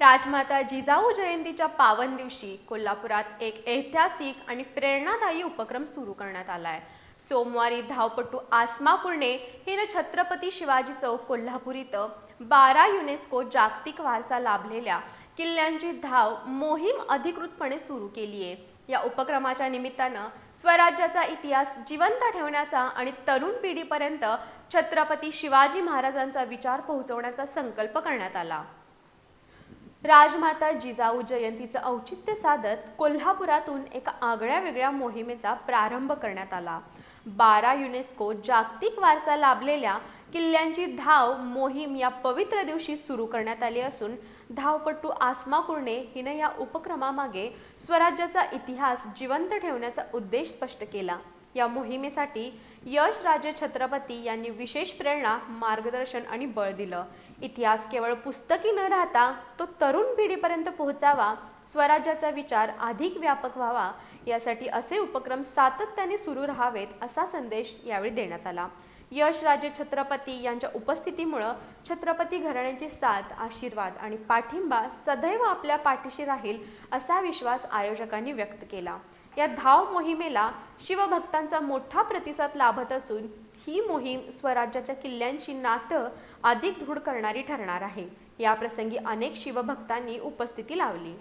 राजमाता जिजाऊ जयंतीच्या पावन दिवशी कोल्हापुरात एक ऐतिहासिक आणि प्रेरणादायी उपक्रम सुरू करण्यात आलाय. सोमवारी धावपटू आसमा पुर्णे हिनं छत्रपती शिवाजी चौक कोल्हापूर इथं बारा युनेस्को जागतिक वारसा लाभलेल्या किल्ल्यांची धाव मोहीम अधिकृतपणे सुरू केली आहे या उपक्रमाच्या निमित्तानं स्वराज्याचा इतिहास जिवंत ठेवण्याचा आणि तरुण पिढीपर्यंत छत्रपती शिवाजी महाराजांचा विचार पोहोचवण्याचा संकल्प करण्यात आला. राजमाता जिजाऊ जयंतीचं औचित्य साधत कोल्हापुरातून एका आगळ्या वेगळ्या मोहिमेचा प्रारंभ करण्यात आला. बारा युनेस्को जागतिक वारसा लाभलेल्या किल्ल्यांची धाव मोहीम या पवित्र दिवशी सुरू करण्यात आली असून धावपटू आसमा कुर्णे हिनं या उपक्रमामागे स्वराज्याचा इतिहास जिवंत ठेवण्याचा उद्देश स्पष्ट केला. या मोहिमेसाठी यश राजे छत्रपती यांनी विशेष प्रेरणा मार्गदर्शन आणि बळ दिलं. इतिहास केवळ पुस्तकी न राहता तो तरुण पिढीपर्यंत पोहोचावा स्वराज्याचा विचार अधिक व्यापक व्हावा यासाठी असे उपक्रम सातत्याने सुरू राहावेत असा संदेश यावेळी देण्यात आला. यश राजे छत्रपती यांच्या उपस्थितीमुळं छत्रपती घराण्याची साथ आशीर्वाद आणि पाठिंबा सदैव आपल्या पाठीशी राहील असा विश्वास आयोजकांनी व्यक्त केला. या धाव मोहिमेला शिवभक्तांचा मोठा प्रतिसाद लाभत असून ही मोहीम स्वराज्याच्या किल्ल्यांची नातं अधिक दृढ करणारी ठरणार आहे. या प्रसंगी अनेक शिवभक्तांनी उपस्थिती लावली.